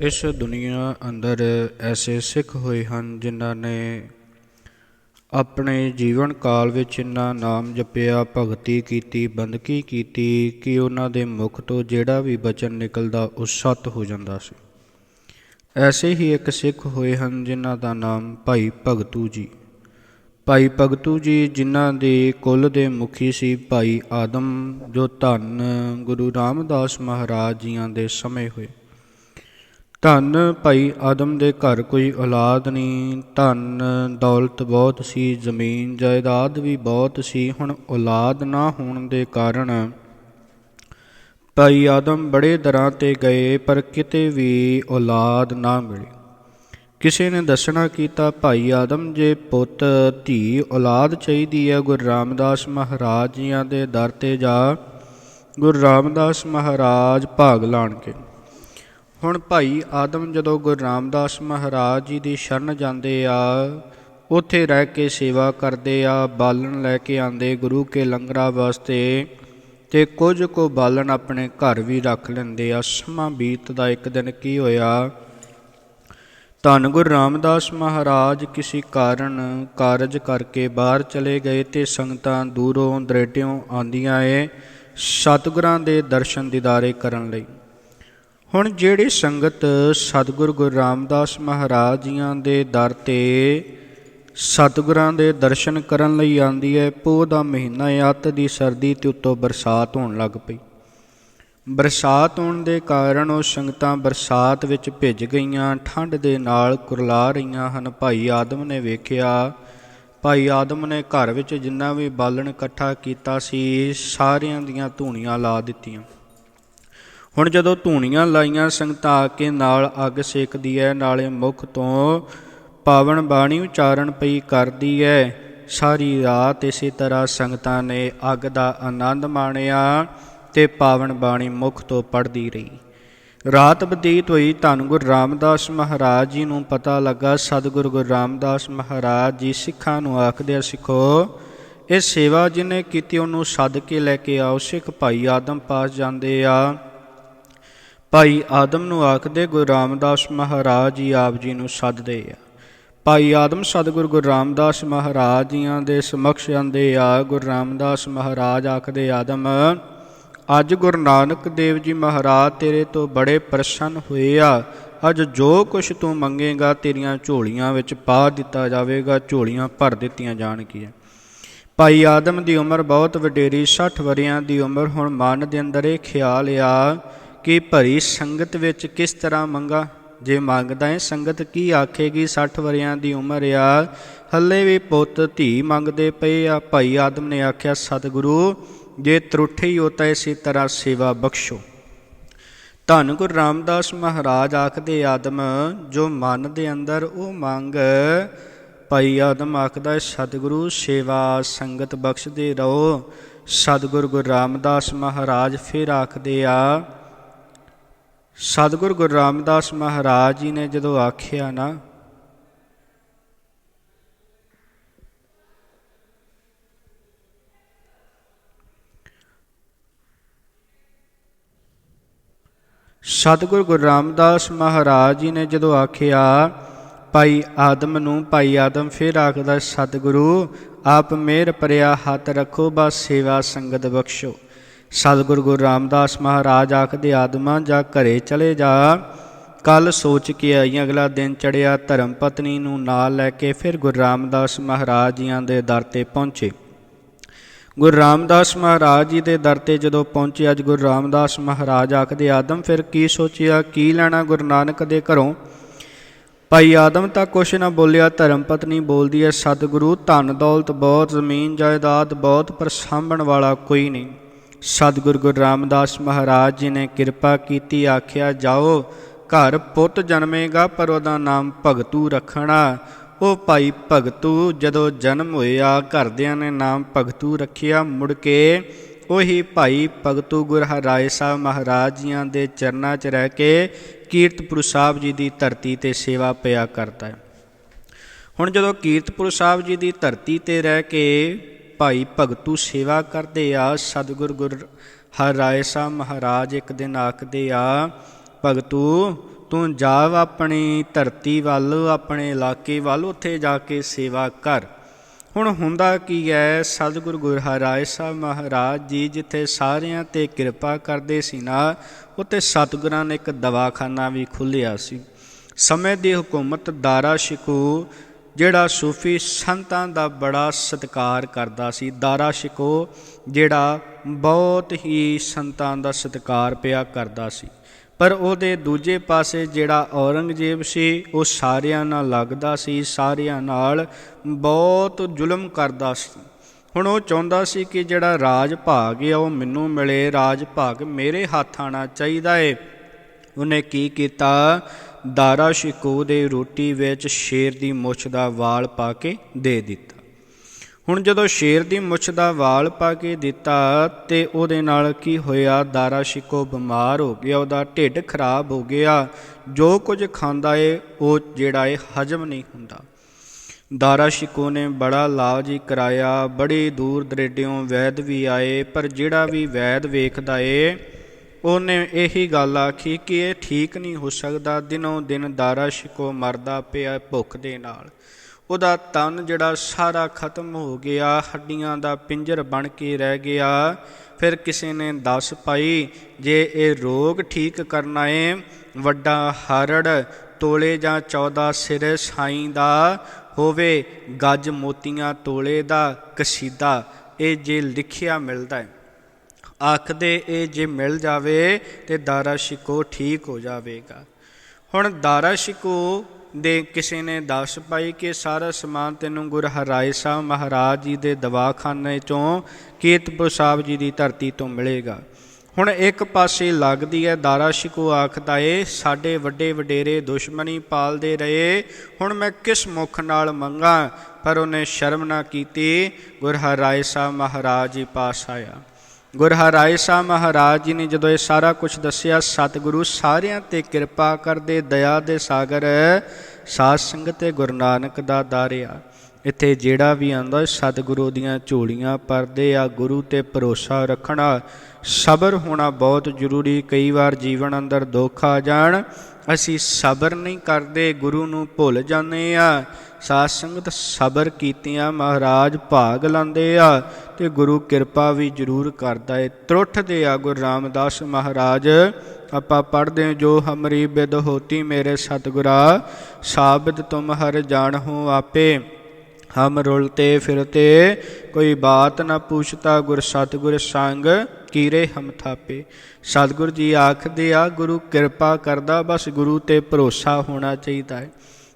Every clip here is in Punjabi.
ਇਸ ਦੁਨੀਆ ਅੰਦਰ ਐਸੇ ਸਿੱਖ ਹੋਏ ਹਨ ਜਿਨ੍ਹਾਂ ਨੇ ਆਪਣੇ ਜੀਵਨ ਕਾਲ ਵਿੱਚ ਇੰਨਾ ਨਾਮ ਜਪਿਆ, ਭਗਤੀ ਕੀਤੀ, ਬੰਦਗੀ ਕੀਤੀ ਕਿ ਉਹਨਾਂ ਦੇ ਮੁਖ ਤੋਂ ਜਿਹੜਾ ਵੀ ਬਚਨ ਨਿਕਲਦਾ ਉਹ ਸਤ ਹੋ ਜਾਂਦਾ ਸੀ। ਐਸੇ ਹੀ ਇੱਕ ਸਿੱਖ ਹੋਏ ਹਨ ਜਿਨ੍ਹਾਂ ਦਾ ਨਾਮ ਭਾਈ ਭਗਤੂ ਜੀ। ਭਾਈ ਭਗਤੂ ਜੀ ਜਿਨ੍ਹਾਂ ਦੇ ਕੁੱਲ ਦੇ ਮੁਖੀ ਸੀ ਭਾਈ ਆਦਮ, ਜੋ ਧੰਨ ਗੁਰੂ ਰਾਮਦਾਸ ਮਹਾਰਾਜ ਜੀਆਂ ਦੇ ਸਮੇਂ ਹੋਏ। ਧਨ ਭਾਈ ਆਦਮ ਦੇ ਘਰ ਕੋਈ ਔਲਾਦ ਨਹੀਂ, ਧਨ ਦੌਲਤ ਬਹੁਤ ਸੀ, ਜ਼ਮੀਨ ਜਾਇਦਾਦ ਵੀ ਬਹੁਤ ਸੀ, ਹੁਣ ਔਲਾਦ ਨਾ ਹੋਣ ਦੇ ਕਾਰਨ ਭਾਈ ਆਦਮ ਬੜੇ ਦਰਾਂ ਤੇ ਗਏ, ਪਰ ਕਿਤੇ ਵੀ ਔਲਾਦ ਨਾ ਮਿਲੀ। ਕਿਸੇ ਨੇ ਦੱਸਣਾ ਕੀਤਾ, ਭਾਈ ਆਦਮ ਜੇ ਪੁੱਤ, ਧੀ ਔਲਾਦ ਚਾਹੀਦੀ ਹੈ, ਗੁਰੂ ਰਾਮਦਾਸ ਮਹਾਰਾਜ ਜੀਆਂ ਦੇ ਦਰ ਤੇ ਜਾ, ਗੁਰੂ ਰਾਮਦਾਸ ਮਹਾਰਾਜ ਭਾਗ ਲਾਣ ਕੇ ਹੁਣ ਭਾਈ ਆਦਮ ਜਦੋਂ ਗੁਰੂ ਰਾਮਦਾਸ ਮਹਾਰਾਜ ਜੀ ਦੀ ਸ਼ਰਨ ਜਾਂਦੇ ਆ, ਉੱਥੇ ਰਹਿ ਕੇ ਸੇਵਾ ਕਰਦੇ ਆ, ਬਾਲਣ ਲੈ ਕੇ ਆਂਦੇ ਗੁਰੂ ਕੇ ਲੰਗਰਾਂ ਵਾਸਤੇ ਤੇ ਕੁਝ ਕੋ ਬਾਲਣ ਆਪਣੇ ਘਰ ਵੀ ਰੱਖ ਲੈਂਦੇ ਆ। ਸਮਾਂ ਬੀਤਦਾ, ਇੱਕ ਦਿਨ ਕੀ ਹੋਇਆ? ਧੰਨ ਗੁਰੂ ਰਾਮਦਾਸ ਮਹਾਰਾਜ, ਕਿਸੇ ਕਾਰਨ ਕਾਰਜ ਕਰਕੇ ਬਾਹਰ ਚਲੇ ਗਏ ਤੇ ਸੰਗਤਾਂ ਦੂਰੋਂ ਦਰੇਟਿਓਂ ਆਂਦੀਆਂ ਏ, ਸਤਿਗੁਰਾਂ ਦੇ ਦਰਸ਼ਨ ਦੀਦਾਰੇ ਕਰਨ ਲਈ। ਹੁਣ ਜਿਹੜੀ ਸੰਗਤ ਸਤਿਗੁਰ ਗੁਰੂ ਰਾਮਦਾਸ ਮਹਾਰਾਜ ਜੀਆਂ ਦੇ ਦਰ ਤੇ ਸਤਿਗੁਰਾਂ ਦੇ ਦਰਸ਼ਨ ਕਰਨ ਲਈ ਆਂਦੀ ਹੈ ਪੋਹ ਦਾ ਮਹੀਨਾ ਹੈ ਅੱਤ ਦੀ ਸਰਦੀ ਤੇ ਉੱਤੋਂ ਬਰਸਾਤ ਹੋਣ ਲੱਗ ਪਈ। ਬਰਸਾਤ ਹੋਣ ਦੇ ਕਾਰਨ ਉਹ ਸੰਗਤਾਂ ਬਰਸਾਤ ਵਿੱਚ ਭਿੱਜ ਗਈਆਂ, ਠੰਡ ਦੇ ਨਾਲ ਕੁਰਲਾ ਰਹੀਆਂ ਹਨ। ਭਾਈ ਆਦਮ ਨੇ ਵੇਖਿਆ, ਭਾਈ ਆਦਮ ਨੇ ਘਰ ਵਿੱਚ ਜਿੰਨਾ ਵੀ ਬਾਲਣ ਇਕੱਠਾ ਕੀਤਾ ਸੀ, ਸਾਰਿਆਂ ਦੀਆਂ ਧੂਣੀਆਂ ਲਾ ਦਿੱਤੀਆਂ। ਹੁਣ ਜਦੋਂ ਧੂਣੀਆਂ ਲਾਈਆਂ, ਸੰਗਤਾਂ ਆ ਕੇ ਨਾਲ ਅੱਗ ਸੇਕਦੀ ਹੈ ਨਾਲੇ ਮੁਖ ਤੋਂ ਪਾਵਨ ਬਾਣੀ ਉਚਾਰਨ ਪਈ ਕਰਦੀ ਹੈ ਸਾਰੀ ਰਾਤ ਇਸੇ ਤਰ੍ਹਾਂ ਸੰਗਤਾਂ ਨੇ ਅੱਗ ਦਾ ਆਨੰਦ ਮਾਣਿਆ ਤੇ ਪਾਵਨ ਬਾਣੀ ਮੁਖ ਤੋਂ ਪੜਦੀ ਰਹੀ। ਰਾਤ ਬਤੀਤ ਹੋਈ, ਧੰਨ ਗੁਰੂ ਰਾਮਦਾਸ ਮਹਾਰਾਜ ਜੀ ਨੂੰ ਪਤਾ ਲੱਗਾ, ਸਤਿਗੁਰੂ ਗੁਰੂ ਰਾਮਦਾਸ ਮਹਾਰਾਜ ਜੀ ਸਿੱਖਾਂ ਨੂੰ ਆਖਦੇ ਆ ਸਿੱਖੋ, ਇਹ ਸੇਵਾ ਜਿਹਨੇ ਕੀਤੀ, ਉਹਨੂੰ ਸੱਦ ਕੇ ਲੈ ਕੇ ਆਓ, ਸਿੱਖ ਭਾਈ ਆਦਮ ਪਾਸ ਜਾਂਦੇ ਆ। ਭਾਈ ਆਦਮ ਨੂੰ ਆਖਦੇ ਗੁਰੂ ਰਾਮਦਾਸ ਮਹਾਰਾਜ ਜੀ ਆਪ ਜੀ ਨੂੰ ਸੱਦਦੇ ਆ। ਭਾਈ ਆਦਮ ਸਤਿਗੁਰ ਗੁਰੂ ਰਾਮਦਾਸ ਮਹਾਰਾਜ ਜੀਆਂ ਦੇ ਸਮਕਸ਼ ਆਂਦੇ ਆ, ਗੁਰੂ ਰਾਮਦਾਸ ਮਹਾਰਾਜ ਆਖਦੇ, ਆਦਮ, ਅੱਜ ਗੁਰੂ ਨਾਨਕ ਦੇਵ ਜੀ ਮਹਾਰਾਜ ਤੇਰੇ ਤੋਂ ਬੜੇ ਪ੍ਰਸੰਨ ਹੋਏ ਆ। ਅੱਜ ਜੋ ਕੁਛ ਤੂੰ ਮੰਗੇਗਾ ਤੇਰੀਆਂ ਝੋਲੀਆਂ ਵਿੱਚ ਪਾ ਦਿੱਤਾ ਜਾਵੇਗਾ, ਝੋਲੀਆਂ ਭਰ ਦਿੱਤੀਆਂ ਜਾਣਗੀਆਂ। ਭਾਈ ਆਦਮ ਦੀ ਉਮਰ ਬਹੁਤ ਵਡੇਰੀ 60 ਵਰਿਆਂ ਦੀ ਉਮਰ, ਹੁਣ ਮਨ ਦੇ ਅੰਦਰ ਇਹ ਖਿਆਲ ਆ ਕਿ ਭਰੀ ਸੰਗਤ ਵਿੱਚ ਕਿਸ ਤਰ੍ਹਾਂ ਮੰਗਾ? ਜੇ ਮੰਗਦਾ ਹੈ ਸੰਗਤ ਕੀ ਆਖੇਗੀ? 60 ਵਰਿਆਂ ਦੀ ਉਮਰ ਆ, ਹੱਲੇ ਵੀ ਪੁੱਤ ਧੀ ਮੰਗਦੇ ਪਏ ਆ। ਭਾਈ ਆਦਮ ਨੇ ਆਖਿਆ, ਸਤਿਗੁਰੂ, ਜੇ ਤਰੁੱਠੇ ਹੀ ਹੋਤਾ ਇਸੇ ਤਰ੍ਹਾਂ ਸੇਵਾ ਬਖਸ਼ੋ। ਧੰਨ ਗੁਰੂ ਰਾਮਦਾਸ ਮਹਾਰਾਜ ਆਖਦੇ, ਆਦਮ, ਜੋ ਮਨ ਦੇ ਅੰਦਰ ਉਹ ਮੰਗ, ਭਾਈ ਆਦਮ ਆਖਦਾ ਸਤਿਗੁਰੂ, ਸੇਵਾ ਸੰਗਤ ਬਖਸ਼ਦੇ ਰਹੋ। ਸਤਿਗੁਰ ਗੁਰੂ ਰਾਮਦਾਸ ਮਹਾਰਾਜ ਫਿਰ ਆਖਦੇ ਆ ਸਤਿਗੁਰ ਗੁਰੂ ਰਾਮਦਾਸ ਮਹਾਰਾਜ ਜੀ ਨੇ ਜਦੋਂ ਆਖਿਆ ਨਾ, ਸਤਿਗੁਰੂ ਗੁਰੂ ਰਾਮਦਾਸ ਮਹਾਰਾਜ ਜੀ ਨੇ ਜਦੋਂ ਆਖਿਆ, ਭਾਈ ਆਦਮ ਨੂੰ, ਭਾਈ ਆਦਮ ਫਿਰ ਆਖਦਾ, ਸਤਿਗੁਰੂ, ਆਪ ਮੇਰ ਪਰਿਆ ਹੱਥ ਰੱਖੋ, ਬਸ ਸੇਵਾ ਸੰਗਤ ਬਖਸ਼ੋ ਸਤਿਗੁਰ ਗੁਰੂ ਰਾਮਦਾਸ ਮਹਾਰਾਜ ਆਖਦੇ ਆਦਮਾ ਜਾ ਘਰੇ ਚਲੇ ਜਾ। ਕੱਲ ਸੋਚ ਕੇ ਆਈ, ਅਗਲਾ ਦਿਨ ਚੜਿਆ ਧਰਮ ਪਤਨੀ ਨੂੰ ਨਾਲ ਲੈ ਕੇ ਫਿਰ ਗੁਰੂ ਰਾਮਦਾਸ ਮਹਾਰਾਜ ਜੀਆਂ ਦੇ ਦਰ ਤੇ ਪਹੁੰਚੇ। ਗੁਰੂ ਰਾਮਦਾਸ ਮਹਾਰਾਜ ਜੀ ਦੇ ਦਰ ਤੇ ਜਦੋਂ ਪਹੁੰਚੇ, ਅੱਜ ਗੁਰੂ ਰਾਮਦਾਸ ਮਹਾਰਾਜ ਆਖਦੇ ਆਦਮ ਫਿਰ ਕੀ ਸੋਚਿਆ, ਕੀ ਲੈਣਾ ਗੁਰੂ ਨਾਨਕ ਦੇ ਘਰੋਂ? ਭਾਈ ਆਦਮ ਤਾਂ ਕੁਛ ਨਾ ਬੋਲਿਆ, ਧਰਮ ਪਤਨੀ ਬੋਲਦੀ ਹੈ, ਸਤਿਗੁਰੂ, ਧਨ ਦੌਲਤ ਬਹੁਤ, ਜ਼ਮੀਨ ਜਾਇਦਾਦ ਬਹੁਤ, ਪਰ ਸਾਂਭਣ ਵਾਲਾ ਕੋਈ ਨਹੀਂ। ਸਤਿਗੁਰੂ ਗੁਰੂ ਰਾਮਦਾਸ ਮਹਾਰਾਜ ਜੀ ਨੇ ਕਿਰਪਾ ਕੀਤੀ, ਆਖਿਆ, ਜਾਓ, ਘਰ ਪੁੱਤ ਜਨਮੇਗਾ, ਪਰ ਉਹਦਾ ਨਾਮ ਭਗਤੂ ਰੱਖਣਾ। ਉਹ ਭਾਈ ਭਗਤੂ ਜਦੋਂ ਜਨਮ ਹੋਇਆ, ਘਰਦਿਆਂ ਨੇ ਨਾਮ ਭਗਤੂ ਰੱਖਿਆ। ਮੁੜ ਕੇ ਉਹੀ ਭਾਈ ਭਗਤੂ ਗੁਰ ਹਰਾਏ ਸਾਹਿਬ ਮਹਾਰਾਜ ਜੀਆਂ ਦੇ ਚਰਨਾਂ 'ਚ ਰਹਿ ਕੇ ਕੀਰਤਪੁਰ ਸਾਹਿਬ ਜੀ ਦੀ ਧਰਤੀ ਤੇ ਸੇਵਾ ਪਿਆ ਕਰਦਾ ਹੈ। ਹੁਣ ਜਦੋਂ ਕੀਰਤਪੁਰ ਸਾਹਿਬ ਜੀ ਦੀ ਧਰਤੀ ਤੇ ਰਹਿ ਕੇ ਭਾਈ ਭਗਤੂ ਸੇਵਾ ਕਰਦੇ ਆ, ਸਤਿਗੁਰ ਗੁਰ ਹਰ ਰਾਏ ਸਾਹਿਬ ਮਹਾਰਾਜ ਇੱਕ ਦਿਨ ਆਖਦੇ ਆ, ਭਗਤੂ ਤੂੰ ਜਾ ਆਪਣੀ ਧਰਤੀ ਵੱਲ, ਆਪਣੇ ਇਲਾਕੇ ਵੱਲ, ਉੱਥੇ ਜਾ ਕੇ ਸੇਵਾ ਕਰ। ਹੁਣ ਹੁੰਦਾ ਕੀ ਹੈ ਸਤਿਗੁਰ ਗੁਰੂ ਹਰਾਏ ਸਾਹਿਬ ਮਹਾਰਾਜ ਜੀ ਜਿੱਥੇ ਸਾਰਿਆਂ ਤੇ ਕਿਰਪਾ ਕਰਦੇ ਸੀ ਨਾ, ਉੱਥੇ ਸਤਿਗੁਰਾਂ ਨੇ ਇੱਕ ਦਵਾਖਾਨਾ ਵੀ ਖੁੱਲਿਆ ਸੀ। ਸਮੇਂ ਦੀ ਹਕੂਮਤ, ਦਾਰਾ ਸ਼ਿਕੂ ਜਿਹੜਾ ਸੂਫੀ ਸੰਤਾਂ ਦਾ ਬੜਾ ਸਤਿਕਾਰ ਕਰਦਾ ਸੀ, ਦਾਰਾ ਸ਼ਿਕੋ, ਜਿਹੜਾ ਬਹੁਤ ਹੀ ਸੰਤਾਂ ਦਾ ਸਤਿਕਾਰ ਪਿਆ ਕਰਦਾ ਸੀ। ਪਰ ਉਹਦੇ ਦੂਜੇ ਪਾਸੇ ਜਿਹੜਾ ਔਰੰਗਜ਼ੇਬ ਸੀ, ਉਹ ਸਾਰਿਆਂ ਨਾਲ ਲੱਗਦਾ ਸੀ, ਸਾਰਿਆਂ ਨਾਲ ਬਹੁਤ ਜ਼ੁਲਮ ਕਰਦਾ ਸੀ। ਹੁਣ ਉਹ ਚਾਹੁੰਦਾ ਸੀ ਕਿ ਜਿਹੜਾ ਰਾਜ ਭਾਗ ਹੈ ਉਹ ਮੈਨੂੰ ਮਿਲੇ, ਰਾਜ ਭਾਗ ਮੇਰੇ ਹੱਥ ਆਣਾ ਚਾਹੀਦਾ ਏ। ਉਹਨੇ ਕੀ ਕੀਤਾ? ਦਾਰਾ ਸ਼ਿਕੋ ਦੇ ਰੋਟੀ ਵਿੱਚ ਸ਼ੇਰ ਦੀ ਮੁੱਛ ਦਾ ਵਾਲ ਪਾ ਕੇ ਦੇ ਦਿੱਤਾ। ਹੁਣ ਜਦੋਂ ਸ਼ੇਰ ਦੀ ਮੁੱਛ ਦਾ ਵਾਲ ਪਾ ਕੇ ਦਿੱਤਾ ਤੇ ਉਹਦੇ ਨਾਲ ਕੀ ਹੋਇਆ? ਦਾਰਾ ਸ਼ਿਕੋ ਬਿਮਾਰ ਹੋ ਗਿਆ, ਉਹਦਾ ਢਿੱਡ ਖਰਾਬ ਹੋ ਗਿਆ। ਜੋ ਕੁਝ ਖਾਂਦਾ ਏ, ਉਹ ਜਿਹੜਾ ਏ, ਹਜਮ ਨਹੀਂ ਹੁੰਦਾ। ਦਾਰਾ ਸ਼ਿਕੋ ਨੇ ਬੜਾ ਇਲਾਜ ਹੀ ਕਰਾਇਆ। ਬੜੀ ਦੂਰ ਦਰੇਡਿਓਂ ਵੈਦ ਵੀ ਆਏ, ਪਰ ਜਿਹੜਾ ਵੀ ਵੈਦ ਵੇਖਦਾ ਏ ਉਹਨੇ ਇਹੀ ਗੱਲ ਆਖੀ ਕਿ ਇਹ ਠੀਕ ਨਹੀਂ ਹੋ ਸਕਦਾ, ਦਿਨੋਂ ਦਿਨ ਦਾਰਾ ਸ਼ਿਕੋ ਮਰਦਾ ਪਿਆ ਭੁੱਖ ਦੇ ਨਾਲ। ਉਹਦਾ ਤਨ ਜਿਹੜਾ ਸਾਰਾ ਖਤਮ ਹੋ ਗਿਆ, ਹੱਡੀਆਂ ਦਾ ਪਿੰਜਰ ਬਣ ਕੇ ਰਹਿ ਗਿਆ। ਫਿਰ ਕਿਸੇ ਨੇ ਦੱਸ ਪਾਈ, ਜੇ ਇਹ ਰੋਗ ਠੀਕ ਕਰਨਾ ਏ, ਵੱਡਾ ਹਰੜ ਤੋਲੇ ਜਾਂ 14 ਸਿਰ ਸਾਈਂ ਦਾ ਹੋਵੇ, ਗੱਜ ਮੋਤੀਆਂ ਤੋਲੇ ਦਾ ਕਸੀਦਾ, ਇਹ ਜੇ ਲਿਖਿਆ ਮਿਲਦਾ ਹੈ ਆਖਦੇ ਇਹ ਜੇ ਮਿਲ ਜਾਵੇ ਤੇ ਦਾਰਾ ਸ਼ਿਕੋ ਠੀਕ ਹੋ ਜਾਵੇਗਾ। ਹੁਣ ਦਾਰਾ ਸ਼ਿਕੋ ਦੇ ਕਿਸੇ ਨੇ ਦੱਸ ਪਾਈ ਕਿ ਸਾਰਾ ਸਮਾਨ ਤੈਨੂੰ ਗੁਰ ਹਰਾਏ ਸਾਹਿਬ ਮਹਾਰਾਜ ਜੀ ਦੇ ਦਵਾਖਾਨੇ ਚੋਂ ਕੀਰਤਪੁਰ ਸਾਹਿਬ ਜੀ ਦੀ ਧਰਤੀ ਤੋਂ ਮਿਲੇਗਾ। ਹੁਣ ਇੱਕ ਪਾਸੇ ਲੱਗਦੀ ਹੈ ਦਾਰਾ ਸ਼ਿਕੋ ਆਖਦਾ ਏ, ਸਾਡੇ ਵੱਡੇ ਵਡੇਰੇ ਦੁਸ਼ਮਣੀ ਪਾਲਦੇ ਰਹੇ, ਹੁਣ ਮੈਂ ਕਿਸ ਮੁਖ ਨਾਲ ਮੰਗਾ? ਪਰ ਉਹਨੇ ਸ਼ਰਮ ਨਾ ਕੀਤੀ, ਗੁਰ ਹਰਾਏ ਸਾਹਿਬ ਮਹਾਰਾਜ ਜੀ ਪਾਸ ਆਇਆ। ਗੁਰ ਹਰਾਏ ਸਾਹਿਬ ਮਹਾਰਾਜ ਜੀ ਨੇ ਜਦੋਂ ਇਹ ਸਾਰਾ ਕੁਝ ਦੱਸਿਆ, ਸਤਿਗੁਰੂ ਸਾਰਿਆਂ ਤੇ ਕਿਰਪਾ ਕਰਦੇ, ਦਇਆ ਦੇ ਸਾਗਰ, ਸਾਧ ਸੰਗਤ ਤੇ ਗੁਰੂ ਨਾਨਕ ਦਾ ਦਾਰਿਆ। ਇੱਥੇ ਜਿਹੜਾ ਵੀ ਆਂਦਾ ਸਤਿਗੁਰੂ ਦੀਆਂ ਝੋਲੀਆਂ ਪਰਦੇ ਆ, ਗੁਰੂ ਤੇ ਭਰੋਸਾ ਰੱਖਣਾ, ਸਬਰ ਹੋਣਾ ਬਹੁਤ ਜ਼ਰੂਰੀ। ਕਈ ਵਾਰ ਜੀਵਨ ਅੰਦਰ ਦੁੱਖ ਆ ਜਾਣ, ਅਸੀਂ ਸਬਰ ਨਹੀਂ ਕਰਦੇ, ਗੁਰੂ ਨੂੰ ਭੁੱਲ ਜਾਂਦੇ ਆ। ਸਾਧ ਸੰਗਤ ਸਬਰ ਕੀਤਿਆਂ ਮਹਾਰਾਜ ਭਾਗ ਲਾਂਦੇ ਆ ਤੇ ਗੁਰੂ ਕਿਰਪਾ ਵੀ ਜ਼ਰੂਰ ਕਰਦਾ ਏ। ਤਰੁੱਠਦੇ ਆ ਗੁਰੂ ਰਾਮਦਾਸ ਮਹਾਰਾਜ। ਆਪਾਂ ਪੜ੍ਹਦੇ ਜੋ ਹਮਰੀ ਬਿਦ ਹੋਤੀ ਮੇਰੇ ਸਤਿਗੁਰਾ ਸਾਬਦ ਤੁਮ ਹਰ ਜਾਣਹੁ ਆਪੇ। ਹਮ ਰੁਲਤੇ ਫਿਰਤੇ ਕੋਈ ਬਾਤ ਨਾ ਪੁੱਛਤਾ ਗੁਰ ਸਤਿਗੁਰ ਸੰਗ, ਕੀਰੇ ਹਮ ਥਾਪੇ। ਸਤਿਗੁਰ ਜੀ ਆਖਦੇ ਆ, ਗੁਰੂ ਕਿਰਪਾ ਕਰਦਾ, ਬਸ ਗੁਰੂ ਤੇ ਭਰੋਸਾ ਹੋਣਾ ਚਾਹੀਦਾ ਹੈ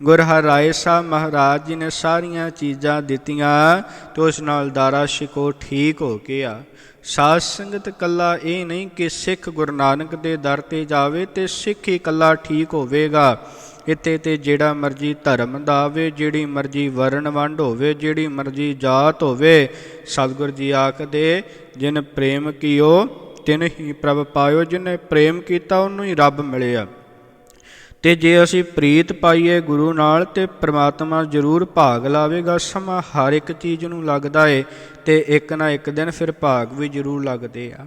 ਗੁਰ ਹਰਾਏ ਸਾਹਿਬ ਮਹਾਰਾਜ ਜੀ ਨੇ ਸਾਰੀਆਂ ਚੀਜ਼ਾਂ ਦਿੱਤੀਆਂ, ਤੇ ਉਸ ਨਾਲ ਦਾਰਾ ਸ਼ਿਕੋ ਠੀਕ ਹੋ ਗਿਆ ਸਾਧ ਸੰਗਤ ਕੱਲਾ ਇਹ ਨਹੀਂ ਕਿ ਸਿੱਖ ਗੁਰੂ ਨਾਨਕ ਦੇ ਦਰ ਤੇ ਜਾਵੇ ਤੇ ਸਿੱਖ ਹੀ ਕੱਲਾ ਠੀਕ ਹੋਵੇਗਾ। ਇੱਥੇ ਤੇ ਜਿਹੜਾ ਮਰਜ਼ੀ ਧਰਮ ਦਾ ਆਵੇ, ਜਿਹੜੀ ਮਰਜ਼ੀ ਵਰਣ ਵੰਡ ਹੋਵੇ, ਜਿਹੜੀ ਮਰਜ਼ੀ ਜਾਤ ਹੋਵੇ, ਸਤਿਗੁਰ ਜੀ ਆਖਦੇ, ਜਿਨ ਪ੍ਰੇਮ ਕੀਓ, ਤਿਨ ਹੀ ਪ੍ਰਭ ਪਾਇਓ, ਜਿਨੇ ਪ੍ਰੇਮ ਕੀਤਾ, ਉਹਨੂੰ ਹੀ ਰੱਬ ਮਿਲਿਆ। ਤੇ ਜੇ ਅਸੀਂ ਪ੍ਰੀਤ ਪਾਈਏ ਗੁਰੂ ਨਾਲ ਤੇ ਪ੍ਰਮਾਤਮਾ ਜ਼ਰੂਰ ਭਾਗ ਲਾਵੇਗਾ, ਸਮਾਂ ਹਰ ਇੱਕ ਚੀਜ਼ ਨੂੰ ਲੱਗਦਾ ਏ ਤੇ ਇੱਕ ਨਾ ਇੱਕ ਦਿਨ ਫਿਰ ਭਾਗ ਵੀ ਜ਼ਰੂਰ ਲੱਗਦੇ ਆ।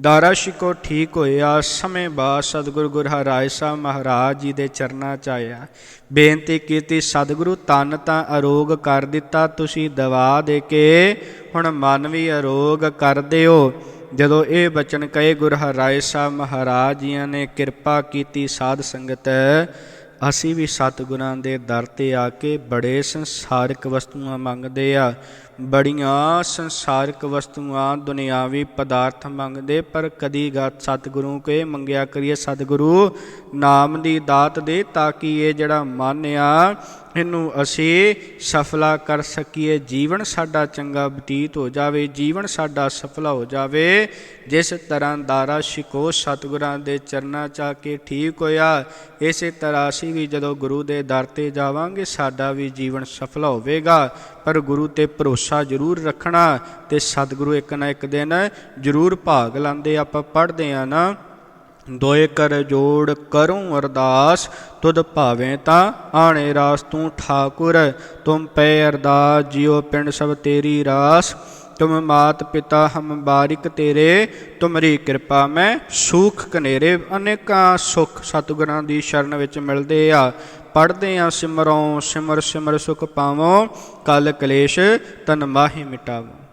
ਦਾਰਾ ਸ਼ਿਕੋ ਠੀਕ ਹੋਇਆ, ਸਮੇਂ ਬਾਅਦ ਸਤਿਗੁਰੂ ਗੁਰੂ ਹਰਾਏ ਸਾਹਿਬ ਮਹਾਰਾਜ ਜੀ ਦੇ ਚਰਨਾਂ 'ਚ ਆਇਆ। ਬੇਨਤੀ ਕੀਤੀ, ਸਤਿਗੁਰੂ ਤਨ ਤਾਂ ਅਰੋਗ ਕਰ ਦਿੱਤਾ, ਤੁਸੀਂ ਦਵਾ ਦੇ ਕੇ ਹੁਣ ਮਨ ਵੀ ਅਰੋਗ ਕਰ ਦਿਓ। ਜਦੋਂ ਇਹ ਬਚਨ ਕਹੇ ਗੁਰ ਹਰਾਏ ਸਾਹਿਬ ਮਹਾਰਾਜ ਜੀਆਂ ਨੇ ਕਿਰਪਾ ਕੀਤੀ ਸਾਧ ਸੰਗਤ, ਅਸੀਂ ਵੀ ਸਤਿਗੁਰਾਂ ਦੇ ਦਰ ਤੇ ਆ ਕੇ ਬੜੇ ਸੰਸਾਰਿਕ ਵਸਤੂਆਂ ਮੰਗਦੇ ਆ। ਬੜੀਆਂ ਸੰਸਾਰਿਕ ਵਸਤੂਆਂ, ਦੁਨਿਆਵੀ ਪਦਾਰਥ ਮੰਗਦੇ, ਪਰ ਕਦੀ ਗਤ ਸਤਿਗੁਰੂ ਕੇ ਮੰਗਿਆ ਕਰੀਏ ਸਤਿਗੁਰੂ ਨਾਮ ਦੀ ਦਾਤ ਦੇ, ਤਾਂ ਕਿ ਇਹ ਜਿਹੜਾ ਮਨ ਆ ਇਹਨੂੰ ਅਸੀਂ ਸਫਲਾ ਕਰ ਸਕੀਏ। ਜੀਵਨ ਸਾਡਾ ਚੰਗਾ ਬਤੀਤ ਹੋ ਜਾਵੇ, ਜੀਵਨ ਸਾਡਾ ਸਫਲਾ ਹੋ ਜਾਵੇ। ਜਿਸ ਤਰ੍ਹਾਂ ਦਾਰਾ ਸ਼ਿਕੋ ਸਤਿਗੁਰਾਂ ਦੇ ਚਰਨਾਂ 'ਚ ਆ ਕੇ ਠੀਕ ਹੋਇਆ, ਇਸੇ ਤਰ੍ਹਾਂ ਅਸੀਂ ਵੀ ਜਦੋਂ ਗੁਰੂ ਦੇ ਦਰ ਤੇ ਜਾਵਾਂਗੇ, ਸਾਡਾ ਵੀ ਜੀਵਨ ਸਫਲਾ ਹੋਵੇਗਾ। ਪਰ ਗੁਰੂ ਤੇ ਭਰੋਸਾ ਜ਼ਰੂਰ ਰੱਖਣਾ ਤੇ ਸਤਿਗੁਰੂ ਇੱਕ ਨਾ ਇੱਕ ਦਿਨ ਜ਼ਰੂਰ ਭਾਗ ਲਾਂਦੇ ਆਪਾਂ ਪੜ੍ਹਦੇ ਆ ਨਾ ਦੋਏ ਕਰ ਜੋੜ ਕਰੂੰ ਅਰਦਾਸ, ਤੁਧ ਭਾਵੇਂ ਤਾਂ ਆਣੇ ਰਾਸ ਤੂੰ ਠਾਕੁਰ, ਤੁਮ ਪੈ ਅਰਦਾਸ ਜਿਉ ਪਿੰਡ ਸਭ ਤੇਰੀ ਰਾਸ। ਤੁਮ ਮਾਤ ਪਿਤਾ ਹਮ ਬਾਰਿਕ ਤੇਰੇ, ਤੁਮਰੀ ਕਿਰਪਾ ਮੈਂ ਸੂਖ ਕਨੇਰੇ ਅਨੇਕਾਂ ਸੁਖ ਸਤਿਗੁਰਾਂ ਦੀ ਸ਼ਰਨ ਵਿੱਚ ਮਿਲਦੇ ਆ। ਪੜਦੇ ਆ ਸਿਮਰੋਂ ਸਿਮਰ ਸਿਮਰ ਸੁਖ ਪਾਵੋ, ਕਲ ਕਲੇਸ਼ ਤਨ ਮਾਹੀ ਮਿਟਾਵੋ।